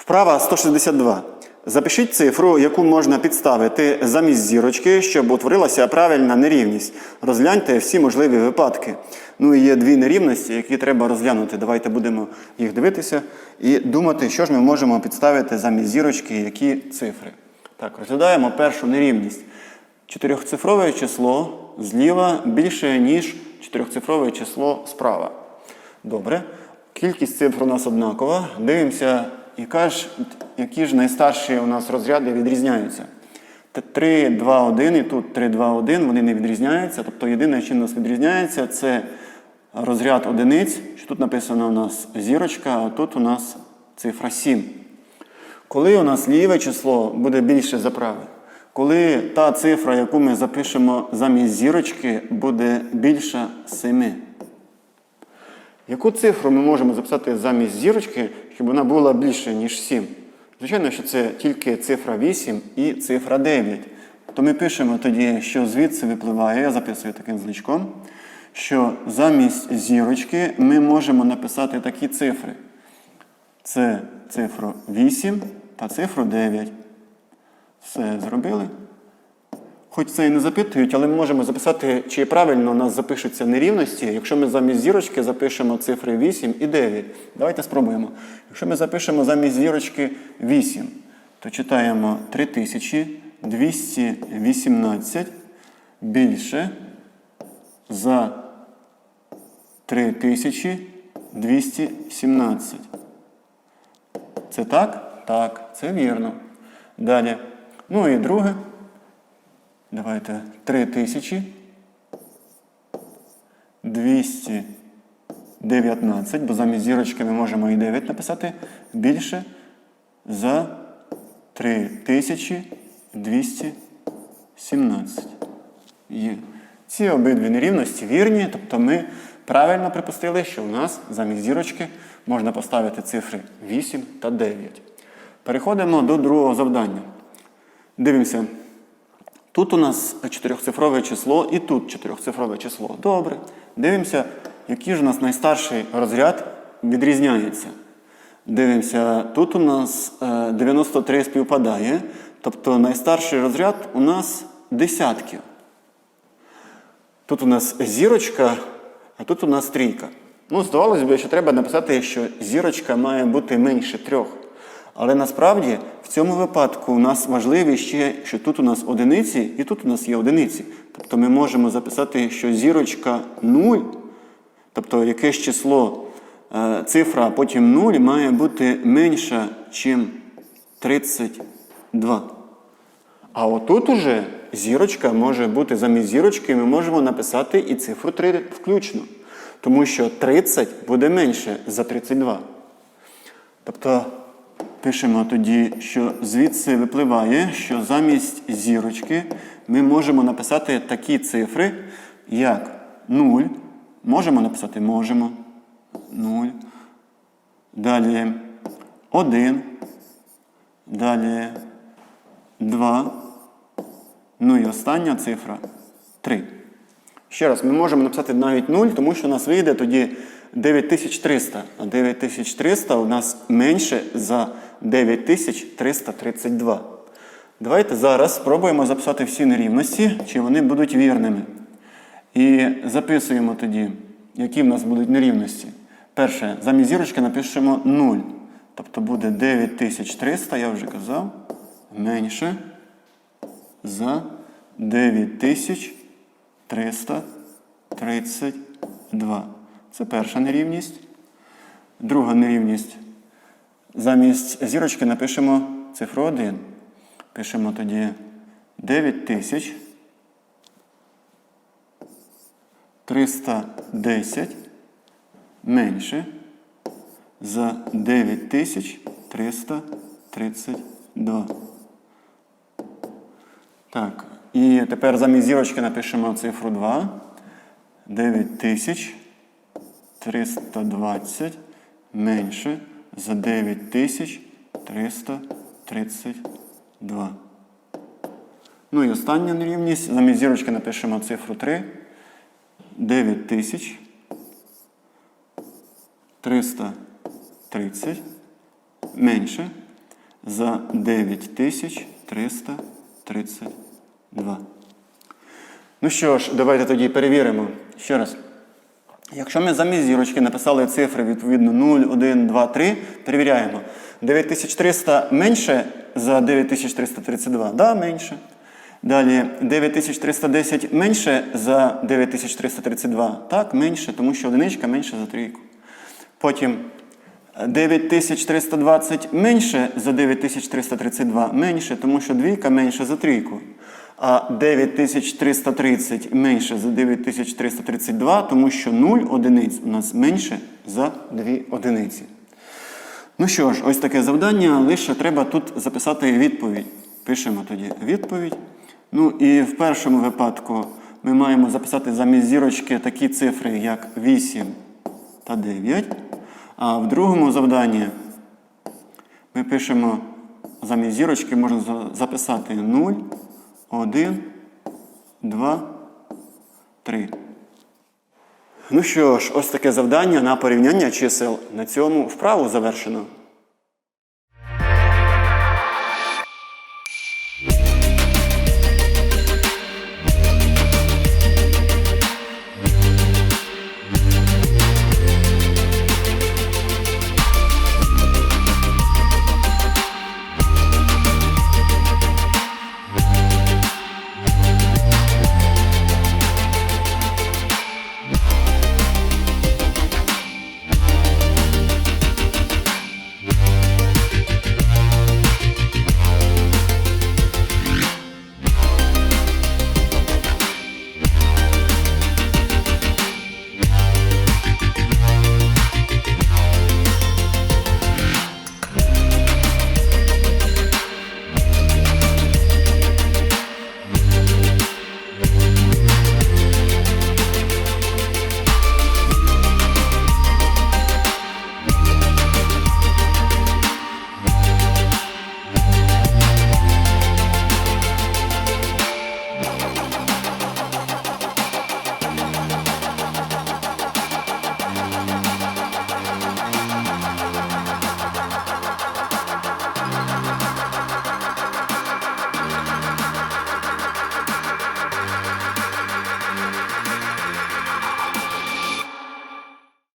Вправа 162. Запишіть цифру, яку можна підставити замість зірочки, щоб утворилася правильна нерівність. Розгляньте всі можливі випадки. Ну і є дві нерівності, які треба розглянути. Давайте будемо їх дивитися і думати, що ж ми можемо підставити замість зірочки, які цифри. Так, розглядаємо першу нерівність. Чотирьохцифрове число зліва більше, ніж чотирьохцифрове число справа. Добре. Кількість цифр у нас однакова. Дивимося, яка ж, які ж найстарші у нас розряди відрізняються. Т- 3, 2, 1 і тут 3, 2, 1, вони не відрізняються. Тобто єдине, чим нас відрізняється, це розряд одиниць, що тут написано у нас зірочка, а тут у нас цифра 7. Коли у нас ліве число буде більше за праве? Коли та цифра, яку ми запишемо замість зірочки, буде більша 7. Яку цифру ми можемо записати замість зірочки, щоб вона була більше, ніж 7? Звичайно, що це тільки цифра 8 і цифра 9. То ми пишемо тоді, що звідси випливає, я записую таким значком, що замість зірочки ми можемо написати такі цифри. Це цифру 8 та цифру 9. Все зробили. Хоч це і не запитують, але ми можемо записати, чи правильно у нас запишуться нерівності, якщо ми замість зірочки запишемо цифри 8 і 9. Давайте спробуємо. Якщо ми запишемо замість зірочки 8, то читаємо 3218 більше за 3217. Це так? Так, це вірно. Далі. Ну і друге. Давайте 3000. 219, бо замість зірочки ми можемо і 9 написати більше за 3217. Є. Ці обидві нерівності вірні, тобто ми правильно припустили, що у нас замість зірочки можна поставити цифри 8 та 9. Переходимо до другого завдання. Дивимося. Тут у нас чотирьохцифрове число і тут чотирьохцифрове число. Добре. Дивимося, який ж у нас найстарший розряд відрізняється. Дивимося, тут у нас е, 93 співпадає. Тобто найстарший розряд у нас десятки. Тут у нас зірочка, а тут у нас трійка. Ну, здавалося б, що треба написати, що зірочка має бути менше трьох. Але насправді в цьому випадку у нас важливо ще, що тут у нас одиниці і тут у нас є одиниці. Тобто ми можемо записати, що зірочка 0, тобто якесь число, е, цифра, а потім 0 має бути менша, ніж 32. А отут уже зірочка може бути замість зірочки, ми можемо написати і цифру 3 включно. Тому що 30 буде менше за 32. Тобто пишемо тоді, що звідси випливає, що замість зірочки ми можемо написати такі цифри, як 0. Можемо написати можемо. 0. Далі 1. Далі 2. Ну і остання цифра 3. Ще раз, ми можемо написати навіть 0, тому що у нас вийде тоді 9300. А 9300 у нас менше за 9332. Давайте зараз спробуємо записати всі нерівності, чи вони будуть вірними. І записуємо тоді, які в нас будуть нерівності. Перше, замість зірочки напишемо 0. Тобто буде 9300, я вже казав, менше за 9332. Це перша нерівність. Друга нерівність. Замість зірочки напишемо цифру 1. Пишемо тоді 9000 310 менше за 9332. Так, і тепер замість зірочки напишемо цифру 2. 9320 менше за 9332. Ну і остання нерівність. Замість зірочки напишемо цифру 3. 9000 330 менше за 9332. Ну що ж, давайте тоді перевіримо. Ще раз. Якщо ми замість зірочки написали цифри відповідно 0, 1, 2, 3, перевіряємо. 9300 менше за 9332? Да, менше. Далі 9310 менше за 9332? Так, менше, тому що одиничка менше за трійку. Потім 9320 менше за 9332 менше, тому що двійка менше за трійку. А 9330 менше за 9332, тому що 0 одиниць у нас менше за 2 одиниці. Ну що ж, ось таке завдання, лише треба тут записати відповідь. Пишемо тоді відповідь. Ну і в першому випадку ми маємо записати замість зірочки такі цифри, як 8 та 9. А в другому завданні ми пишемо замість зірочки можна записати 0, 1, 2, 3. Ну що ж, ось таке завдання на порівняння чисел. На цьому вправу завершено.